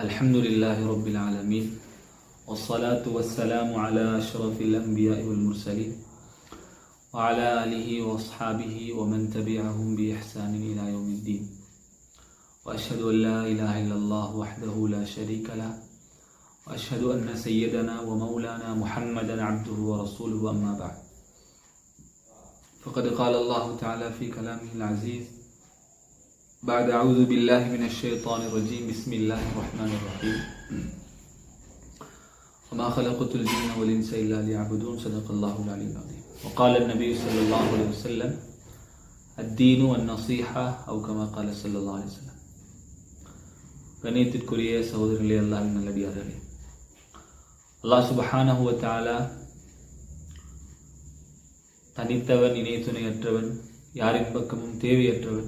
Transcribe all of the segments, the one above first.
الحمد لله رب العالمين والصلاة والسلام على أشرف الأنبياء والمرسلين وعلى آله وأصحابه ومن تبعهم بإحسان إلى يوم الدين. وأشهد أن لا إله إلا الله وحده لا شريك له وأشهد أن سيدنا ومولانا محمدا عبده ورسوله أما بعد. فقد قال الله تعالى في كلامه العزيز بعد أعوذ بالله من الشيطان الرجيم بسم الله الرحمن الرحيم وما خلقت الجن والإنس إلا ليعبدون صدق الله العلي العظيم وقال النبي صلى الله عليه وسلم الدين والنصيحة أو كما قال صلى الله عليه وسلم கணியத்திற்குரிய சகோதரர்களே அல்லாஹ் நல்லடியார்களே அல்லாஹ் சுபஹானஹு வ தஆலா தனித்தவன் இணை துணையற்றவன் யாரின் பக்கமும் தேவையற்றவன்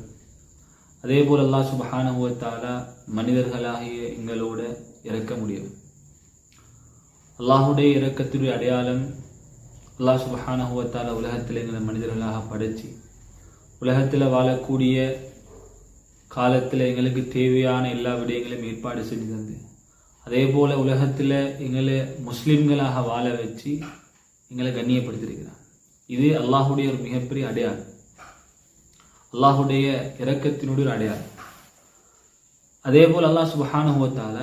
அதே போல் அல்லாஹ் சுபஹானஹு மனிதர்களாகிய எங்களோட இறக்க முடியும். அல்லாஹுடைய இறக்கத்துடைய அடையாளம் அல்லாஹ் சுபஹானஹு உலகத்தில் எங்களை மனிதர்களாக படைச்சி உலகத்தில் வாழக்கூடிய காலத்தில் எங்களுக்கு தேவையான எல்லா விடயங்களையும் ஏற்பாடு செஞ்சு தந்து அதே போல் உலகத்தில் எங்களை முஸ்லிம்களாக வாழ வச்சு எங்களை கண்ணியப்படுத்தியிருக்கிறார். இது அல்லாஹுடைய ஒரு மிகப்பெரிய அடையாளம். அல்லாஹுடைய இரக்கத்தினுடைய ஒரு அடையாளம். அதே போல் அல்லாஹ் சுபஹானுவத்தால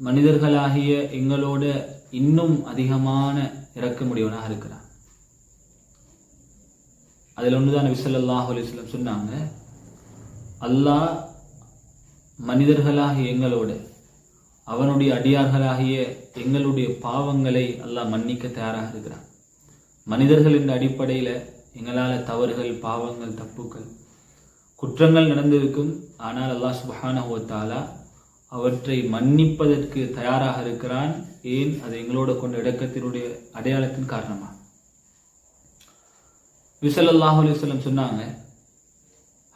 மனிதர்களாகிய எங்களோட இன்னும் அதிகமான இறக்கமுடையவனாக இருக்கிறான். அதில் ஒன்றுதான் விசல்லாஹு அலிஸ்லம் சொன்னாங்க அல்லாஹ் மனிதர்களாகிய எங்களோட அவனுடைய அடியார்களாகிய எங்களுடைய பாவங்களை அல்லாஹ் மன்னிக்க தயாராக இருக்கிறான். மனிதர்கள் என்ற அடிப்படையில் எங்களால் தவறுகள் பாவங்கள் தப்புக்கள் குற்றங்கள் நடந்திருக்கும். ஆனால் அல்லாஹ் சுபஹானஹுவத்தாலா அவற்றை மன்னிப்பதற்கு தயாராக இருக்கிறான். ஏன்? அது எங்களோட கொண்ட இடக்கத்தினுடைய அடையாளத்தின் காரணமாக விசல்லாஹு அலிஸ்லம் சொன்னாங்க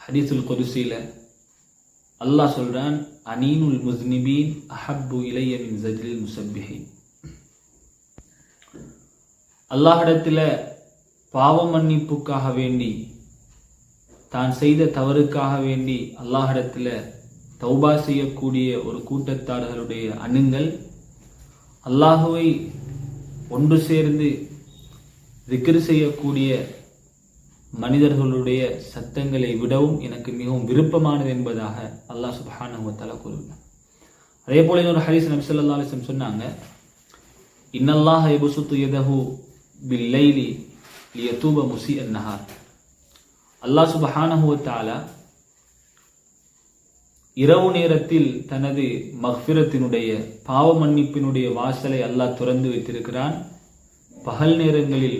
ஹதீசுல் குருசியில் அல்லாஹ் சொல்றான் அனீனுல் முஸ்னிபீன் அஹப்பு இளைய மின் ஜஜ்லில் முசப்பிஹி அல்லாஹிடத்தில் பாவ மன்னிப்புக்காக வேண்டி தான் செய்த தவறுக்காக வேண்டி அல்லாஹிடத்தில் தௌபா செய்யக்கூடிய ஒரு கூட்டத்தார்களுடைய அணுங்கள் அல்லாஹுவை ஒன்று சேர்ந்து திக்ரு செய்யக்கூடிய மனிதர்களுடைய சத்தங்களை விடவும் எனக்கு மிகவும் விருப்பமானது என்பதாக அல்லாஹ் சுபஹானுவத்தாலா கூறுகிறார் அதே போல இன்னொரு ஹரிஸ் நபி சொல்லா அலிஸ்லம் சொன்னாங்க இன்னல்லாஹ் எபுசுத்து எதஹு பில்லைலி லியதூப முசி அந்நஹார் அல்லாஹ் சுபஹானஹுவத்தாலா இரவு நேரத்தில் தனது மஹ்பிரத்தினுடைய பாவ மன்னிப்பினுடைய வாசலை அல்லாஹ் துறந்து வைத்திருக்கிறான். பகல் நேரங்களில்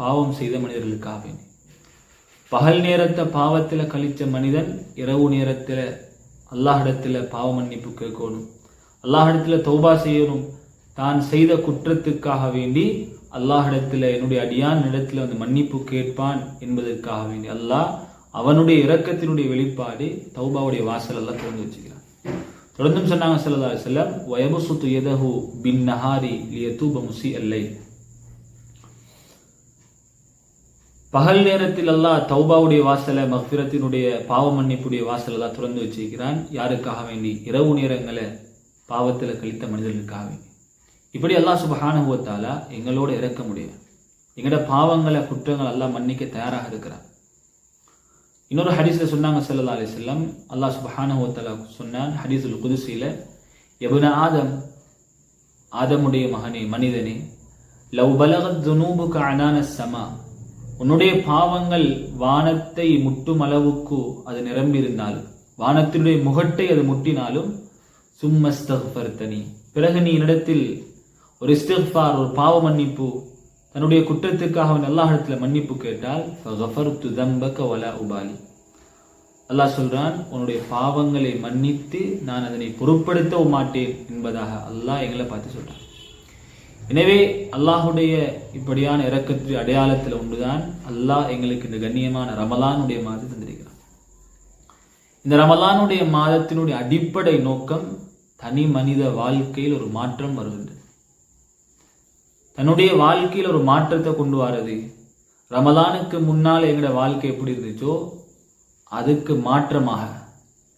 பாவம் செய்த மனிதர்களுக்காக பகல் நேரத்தை பாவத்தில் கழித்த மனிதன் இரவு நேரத்தில் அல்லாஹிடத்தில் பாவ மன்னிப்பு கேட்கணும். அல்லாஹிடத்தில் தௌபா செய்யணும். தான் செய்த குற்றத்துக்காக வேண்டி அல்லாஹிடத்தில் என்னுடைய அடியான் இடத்துல வந்து மன்னிப்பு கேட்பான் என்பதற்காக வேண்டி அல்லாஹ் அவனுடைய இரக்கத்தினுடைய வெளிப்பாடு தௌபாவுடைய வாசல் எல்லாம் திறந்து வச்சுக்கிறான். தொடர்ந்தும் சொன்னாங்க சல்லா செல்லம் வயபு சுத்து எதஹு பின் நஹாரி லியதூப முசி அல்லை பகல் நேரத்தில் அல்லாஹ் தௌபாவுடைய வாசலை மஃபிரத்தினுடைய பாவ மன்னிப்புடைய வாசலெல்லாம் திறந்து வச்சிருக்கிறான் யாருக்காக வேண்டி? இரவு நேரங்களை பாவத்தில் கழித்த மனிதர்களுக்காக வேண்டி. இப்படி அல்லாஹ் சுபஹானுவத்தாலா எங்களோட இறக்க முடியும் எங்களோட பாவங்களை குற்றங்கள் எல்லாம் மன்னிக்க தயாராக இருக்கிறான் இன்னொரு ஹதீஸில் சொன்னாங்க சல்லா அலி செல்லம் அல்லாஹ் சுபஹானுவத்தாலா சொன்னான் ஹதீஸுல் குதிசியில் எபுன ஆதம் ஆதமுடைய மகனே மனிதனே லவ் பலகத் துனூபுக்கு அனான சமா உன்னுடைய பாவங்கள் வானத்தை முட்டும் அளவுக்கு அது நிரம்பியிருந்தால் வானத்தினுடைய முகட்டை அது முட்டினாலும் சும்மஸ்தஃபர்த்தனி பிறகு நீ என்னிடத்தில் ஒரு இஸ்திஃபார் ஒரு பாவ மன்னிப்பு. தன்னுடைய குற்றத்துக்காக அவன் எல்லா மன்னிப்பு கேட்டால் தம்பக்க வல உபாலி. அல்லாஹ் சொல்றான் உன்னுடைய பாவங்களை மன்னித்து நான் அதனை பொருட்படுத்தவும் மாட்டேன் என்பதாக அல்லாஹ் எங்களை பார்த்து சொல்றான். எனவே அல்லாஹுடைய இப்படியான இறக்கத்து அடையாளத்தில் ஒன்றுதான் அல்லாஹ் எங்களுக்கு இந்த கண்ணியமான ரமலானுடைய மாதத்தை தந்திருக்கிறான். இந்த ரமலானுடைய மாதத்தினுடைய அடிப்படை நோக்கம் தனி மனித வாழ்க்கையில் ஒரு மாற்றம் வருகின்றது தன்னுடைய வாழ்க்கையில் ஒரு மாற்றத்தை கொண்டு வர்றது ரமலானுக்கு முன்னால் எங்களோட வாழ்க்கை எப்படி இருந்துச்சோ அதுக்கு மாற்றமாக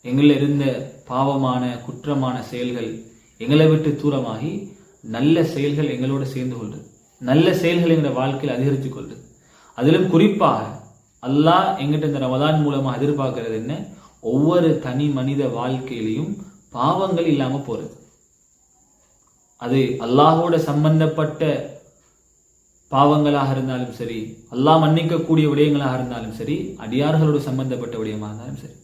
எங்களில் இருந்த பாவமான குற்றமான செயல்கள் எங்களை விட்டு தூரமாகி நல்ல செயல்கள் எங்களோட சேர்ந்து கொள்வது நல்ல செயல்கள் எங்களோட வாழ்க்கையில் அதிகரித்து கொள்வது அதிலும் குறிப்பாக அல்லாஹ் எங்கிட்ட இந்த ரமதான் மூலமாக எதிர்பார்க்கறது என்ன? ஒவ்வொரு தனி மனித வாழ்க்கையிலையும் பாவங்கள் இல்லாமல் போகிறது அது அல்லாஹோட சம்பந்தப்பட்ட பாவங்களாக இருந்தாலும் சரி அல்லாஹ் மன்னிக்கக்கூடிய விடயங்களாக இருந்தாலும் சரி அடியார்களோடு சம்பந்தப்பட்ட விடயமாக இருந்தாலும் சரி.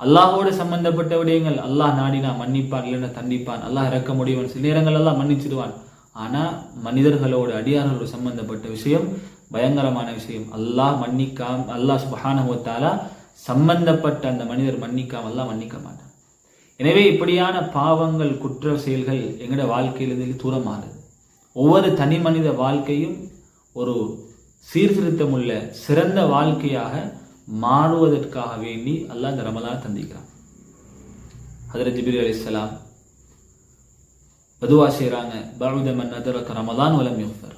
அல்லாஹோட சம்பந்தப்பட்ட விடயங்கள் அல்லாஹ் நாடினா மன்னிப்பான் இல்லைன்னா தண்டிப்பான் அல்லாஹ் இறக்க முடியும் சில நேரங்கள் எல்லாம் மன்னிச்சிடுவான். ஆனா மனிதர்களோட அடியார்களோடு சம்பந்தப்பட்ட விஷயம் பயங்கரமான விஷயம். அல்லாஹ் மன்னிக்காம அல்லாஹ் சுபஹானஹுவத்தாலா சம்பந்தப்பட்ட அந்த மனிதர் மன்னிக்காமல்லாம் மன்னிக்க மாட்டான். எனவே இப்படியான பாவங்கள் குற்ற செயல்கள் எங்களோட வாழ்க்கையிலிருந்து தூரமாகுது ஒவ்வொரு தனி மனித வாழ்க்கையும் ஒரு சீர்திருத்தமுள்ள சிறந்த வாழ்க்கையாக மாறுவதற்காக வேண்டி அல்லாஹ் இந்த ரமலான் தந்திக்கிறான் ஹதரத் ஜிபிரி அலிஸ்லாம் பதுவா செய்கிறாங்க பரவிதமன் அதரக்க ரமலான் வலம் யுஃபர்.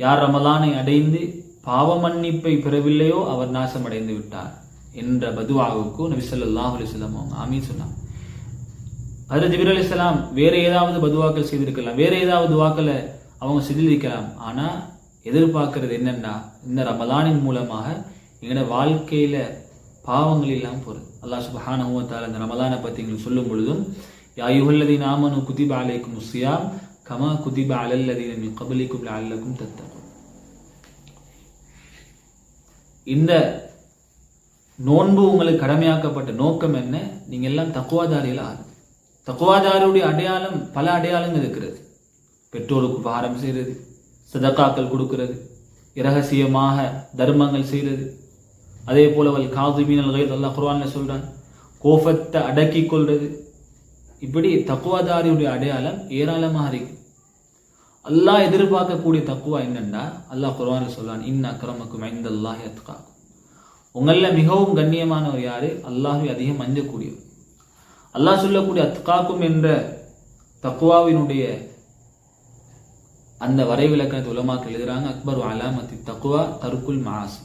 யார் ரமலானை அடைந்து பாவ மன்னிப்பை பெறவில்லையோ அவர் நாசம் அடைந்து விட்டார் என்ற பதுவாவுக்கு நபிசல்லாஹ் ஸல்லல்லாஹு அவங்க ஆமீன் சொன்னாங்க. ஹதரத் ஜிபிர் அலிஸ்லாம் வேற ஏதாவது பதுவாக்கள் செய்திருக்கலாம். வேற ஏதாவது துவாக்களை அவங்க செஞ்சிருக்கலாம். ஆனா எதிர்பார்க்கறது என்னன்னா இந்த ரமலானின் மூலமாக எங்களோட வாழ்க்கையில பாவங்கள் இல்லாமல் போறது அல்லா சுபஹானுவத்தால் அந்த இந்த ரமலானை பத்தி எங்களுக்கு சொல்லும் பொழுதும் யா நாமனு குதிப அலைக்கும் ஸியாம் கமா குதிப அலல்லதீன கபலிக்கும் அல்லக்கும் தத்த இந்த நோன்பு உங்களுக்கு கடமையாக்கப்பட்ட நோக்கம் என்ன? நீங்க எல்லாம் தக்குவாதாரியில் ஆகும் தக்குவாதாரியுடைய அடையாளம் பல அடையாளங்கள் இருக்கிறது. பெற்றோருக்கு உபகாரம் செய்கிறது சதக்காக்கள் கொடுக்கிறது இரகசியமாக தர்மங்கள் செய்கிறது. அதே போல அவள் காதுமீனல் கைத் அல்லா குர்ஆன்ல சொல்கிறான் கோபத்தை அடக்கி கொள்வது. இப்படி தக்குவாதாரியுடைய அடையாளம் ஏராளமாக இருக்கு. அல்லாஹ் எதிர்பார்க்கக்கூடிய தக்குவா என்னென்னா அல்லாஹ் குர்ஆன்ல சொல்கிறான் இன் அக்கிரமக்கும் ஐந்தல்லாஹி அத்காக்கும். உங்களில் மிகவும் கண்ணியமானவர் யார்? அல்லாஹை அதிகம் அஞ்சக்கூடியவர். அல்லாஹ் சொல்லக்கூடிய அத்காக்கும் என்ற தக்குவாவினுடைய அந்த வரைவிலக்கணத்தை உலமாக்கு எழுதுறாங்க. அக்பர் அலாமத்தி தக்குவா தருக்குல் மாசி.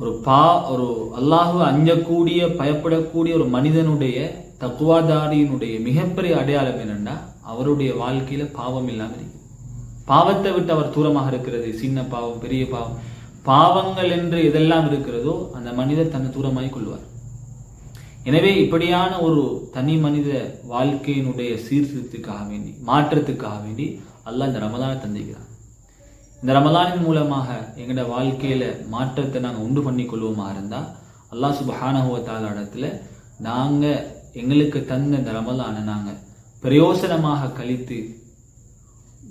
ஒரு பா ஒரு அல்லாஹு அஞ்சக்கூடிய பயப்படக்கூடிய ஒரு மனிதனுடைய தக்குவாதாரியினுடைய மிகப்பெரிய அடையாளம் என்னன்னா அவருடைய வாழ்க்கையில பாவம் இல்லாமல் இருக்கு. பாவத்தை விட்டு அவர் தூரமாக இருக்கிறது. சின்ன பாவம் பெரிய பாவம். பாவங்கள் என்று எதெல்லாம் இருக்கிறதோ அந்த மனிதர் தன்னை தூரமாய் கொள்வார். எனவே இப்படியான ஒரு தனி மனித வாழ்க்கையினுடைய சீர்திருத்துக்காக வேண்டி மாற்றத்துக்காக வேண்டி அல்லாஹ் இந்த ரமதானை தந்திக்கிறான் இந்த ரமதானின் மூலமாக எங்களோட வாழ்க்கையில மாற்றத்தை நாங்கள் உண்டு பண்ணி கொள்வோமா இருந்தா அல்லாஹ் சுபஹானஹுவத்தால இடத்துல நாங்க எங்களுக்கு தந்த இந்த ரமலானை நாங்க பிரயோசனமாக கழித்து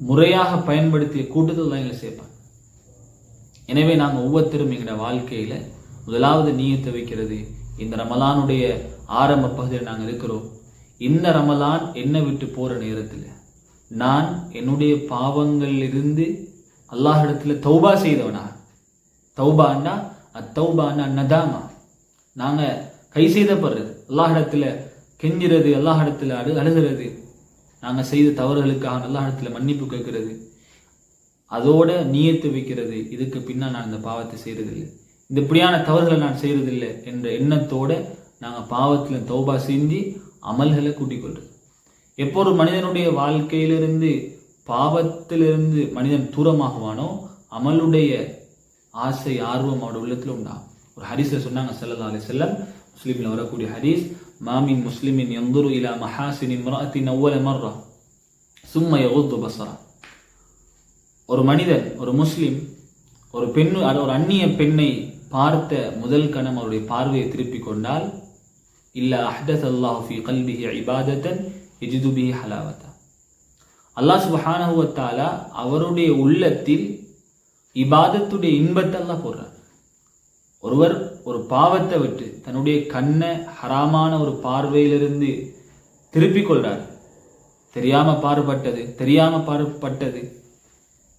முறையாக பயன்படுத்திய கூட்டத்தில் தான் எங்களை சேர்ப்பாங்க. எனவே நாங்கள் ஒவ்வொருத்தரும் எங்களோட வாழ்க்கையில முதலாவது நீயத்தை வைக்கிறது இந்த ரமலானுடைய ஆரம்ப பகுதியில் நாங்கள் இருக்கிறோம். இந்த ரமலான் என்னை விட்டு போற நேரத்தில் நான் என்னுடைய பாவங்களிலிருந்து அல்லாஹிடத்துல தௌபா செய்தவனா? தௌபான்னா அத்தௌபான்னா நதாமா. நாங்க கை செய்தப்படுறது அல்லாஹிடத்துல கெஞ்சுறது அல்லாஹிடத்துல அழு அழுகிறது. நாங்க செய்த தவறுகளுக்காக அல்லாஹிடத்துல மன்னிப்பு கேட்கிறது. அதோட நீயத்து வைக்கிறது. இதுக்கு பின்னால் நான் இந்த பாவத்தை செய்யறதில்லை இந்த இப்படியான தவறுகளை நான் செய்யறதில்லை என்ற எண்ணத்தோட நாங்க பாவத்தில் தௌபா செஞ்சு அமல்களை கூட்டிக் கொள்றது. எப்போ ஒரு மனிதனுடைய வாழ்க்கையிலிருந்து பாவத்திலிருந்து மனிதன் தூரமாகுவானோ அமலுடைய ஆசை ஆர்வம் அவருடைய உள்ளத்துல உண்டாகும். ஒரு ஹரிஸை சொன்னாங்க சல்லா அலி செல்லம் முஸ்லீம்ல வரக்கூடிய ஹரிஸ் மாமின் முஸ்லிமின் எந்துரு இலா மஹாசின் இம்ராத்தின் அவ்வள மர்ரா சும்ம யகுத்து பசரா ஒரு மனிதன் ஒரு முஸ்லீம் ஒரு பெண் ஒரு அந்நிய பெண்ணை பார்த்த முதல் கணம் அவருடைய பார்வையை திருப்பிக் கொண்டால் இல்ல அஹ்தத் அல்லாஹ் ஃபி கல்பிஹி இபாதத்தன் எஜிதுபிஹி ஹலாவத்தா. அல்லாஹ் சுபஹானஹு அவருடைய உள்ளத்தில் இபாதத்துடைய இன்பத்தெல்லாம் போடுறார் ஒருவர் ஒரு பாவத்தை விட்டு தன்னுடைய கண்ணை ஹராமான ஒரு பார்வையிலிருந்து திருப்பிக் கொள்றார். தெரியாம பாடுபட்டது தெரியாம பார்ப்பட்டது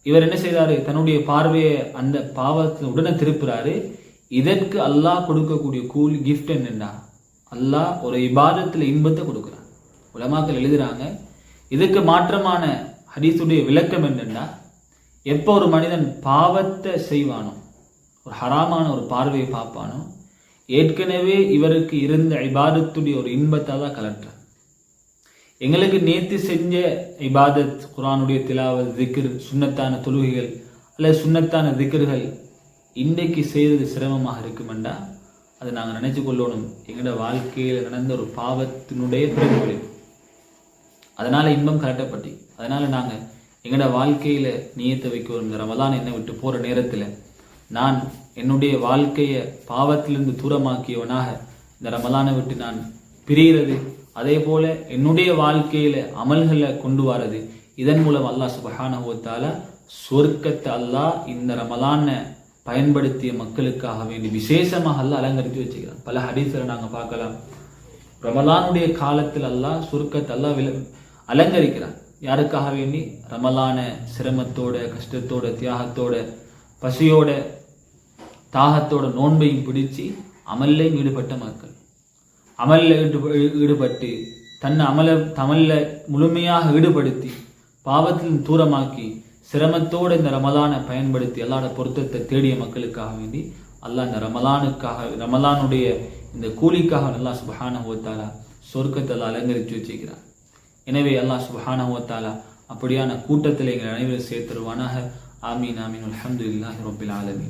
இவர் என்ன செய்தாரு? தன்னுடைய பார்வையை அந்த பாவத்தை உடனே திருப்புறாரு. இதற்கு அல்லாஹ் கொடுக்கக்கூடிய கூல் கிஃப்ட் என்னென்னா அல்லாஹ் ஒரு இபாதத்தில் இன்பத்தை கொடுக்குறான். உலமாக்கள் எழுதுறாங்க இதுக்கு மாற்றமான ஹதீஸுடைய விளக்கம் என்னென்னா எப்போ ஒரு மனிதன் பாவத்தை செய்வானோ ஒரு ஹராமான ஒரு பார்வையை பார்ப்பானோ ஏற்கனவே இவருக்கு இருந்த இபாதத்துடைய ஒரு இன்பத்தை தான் கலட்டுறான். எங்களுக்கு நேத்து செஞ்ச இபாதத் குரானுடைய திலாவத் திக்ர் சுண்ணத்தான தொழுகைகள் அல்லது சுண்ணத்தான திக்ர்கள் இன்றைக்கு செய்தது சிரமமாக இருக்குமெண்டா? அதை நாங்கள் நினைச்சு கொள்ளணும். எங்களோட வாழ்க்கையில் நடந்த ஒரு பாவத்தினுடைய பிரதிபலிப்பு அதனால இன்பம் கலட்டப்பட்டு அதனால நாங்க எங்களோட வாழ்க்கையில நியத்தை வைக்கிறோம் இந்த ரமலான் என்னை விட்டு போற நேரத்துல நான் என்னுடைய வாழ்க்கையை பாவத்திலிருந்து தூரமாக்கியவனாக இந்த ரமலானை விட்டு நான் பிரிகிறது. அதே போல என்னுடைய வாழ்க்கையில அமல்களை கொண்டு வரது. இதன் மூலம் அல்லாஹ் சுபஹானஹு சொர்க்கத்தை அல்லாஹ் இந்த ரமலான பயன்படுத்திய மக்களுக்காக வேண்டி விசேஷமாக அல்லாஹ் அலங்கரித்து வச்சுக்கிறான். பல ஹதீஸ்ல நாங்க பார்க்கலாம். ரமலானுடைய காலத்தில் அல்லாஹ் சுருக்கத்தை அல்லாஹ் வில அலங்கரிக்கிறான். யாருக்காக வேண்டி? ரமலான சிரமத்தோட கஷ்டத்தோட தியாகத்தோட பசியோட தாகத்தோட நோன்பையும் பிடிச்சு அமல்லையும் ஈடுபட்ட மக்கள். அமல்ல ஈடுப ஈடுபட்டு தன்னை அமல தமல்ல முழுமையாக ஈடுபடுத்தி பாவத்தில் தூரமாக்கி சிரமத்தோட இந்த ரமலானை பயன்படுத்தி அல்லாட பொருத்தத்தை தேடிய மக்களுக்காக வேண்டி அல்லாஹ் இந்த ரமலானுக்காக ரமலானுடைய இந்த கூலிக்காக நல்லா சுபஹான ஹோத்தாலா தஆலா சொர்க்கத்தை அலங்கரித்து வச்சுக்கிறார் எனவே அல்லாஹ் சுபஹான ஹோத்தாலா அப்படியான கூட்டத்தில் எங்கள் அனைவரும் சேர்த்துருவானாக. ஆமீன் ஆமீன். அல்ஹம்துலில்லாஹி ரப்பில் ஆலமீன்.